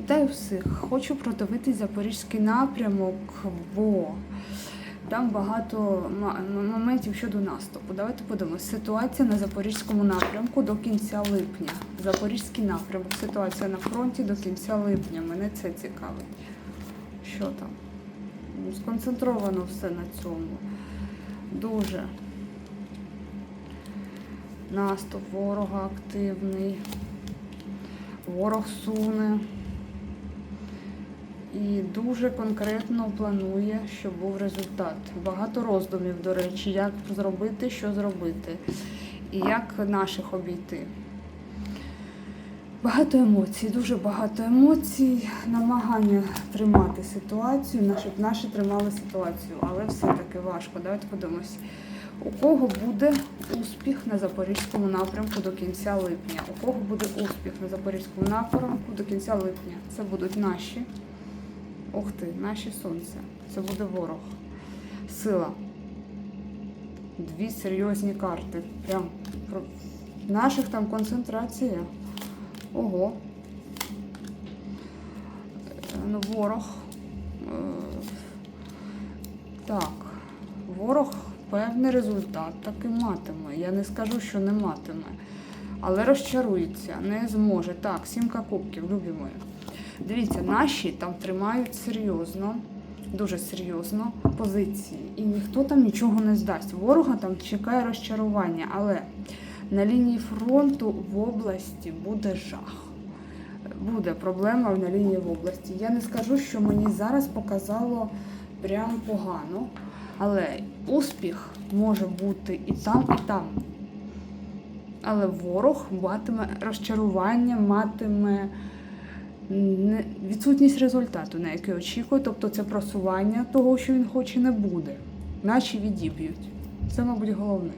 Вітаю всіх! Хочу продивитись запорізький напрямок, бо там багато моментів щодо наступу. Давайте подивимось. Ситуація на запорізькому напрямку до кінця липня. Запорізький напрямок. Ситуація на фронті до кінця липня. Мене це цікавить. Що там? Ну, Сконцентровано все на цьому. Дуже. Наступ ворога активний. Ворог суне і дуже конкретно планує, щоб був результат. Багато роздумів, до речі, як зробити, що зробити, і як наших обійти. Багато емоцій, дуже багато емоцій, намагання тримати ситуацію, наші, наші тримали ситуацію, але все-таки важко. Давайте подивимось. У кого буде успіх на запорізькому напрямку до кінця липня? У кого буде успіх на запорізькому напрямку до кінця липня? Це будуть наші. Ух ти, наші сонця. Це буде ворог. Сила. Дві серйозні карти. Прям наших там концентрація. Ого. Е, Ну, ворог. Е, Так, ворог певний результат таки матиме. Я не скажу, що не матиме. Але розчарується, не зможе. Так, сімка кубків, любі мої. Дивіться, наші там тримають серйозно, дуже серйозно позиції. І ніхто там нічого не здасть. Ворога там чекає розчарування, але на лінії фронту в області буде жах. Буде проблема на лінії в області. Я не скажу, що мені зараз показало прям погано, але успіх може бути і там, і там. Але ворог матиме розчарування, матиме відсутність результату, на який очікує, тобто це просування того, що він хоче, не буде. Наші відіб'ють. Це, мабуть, головне.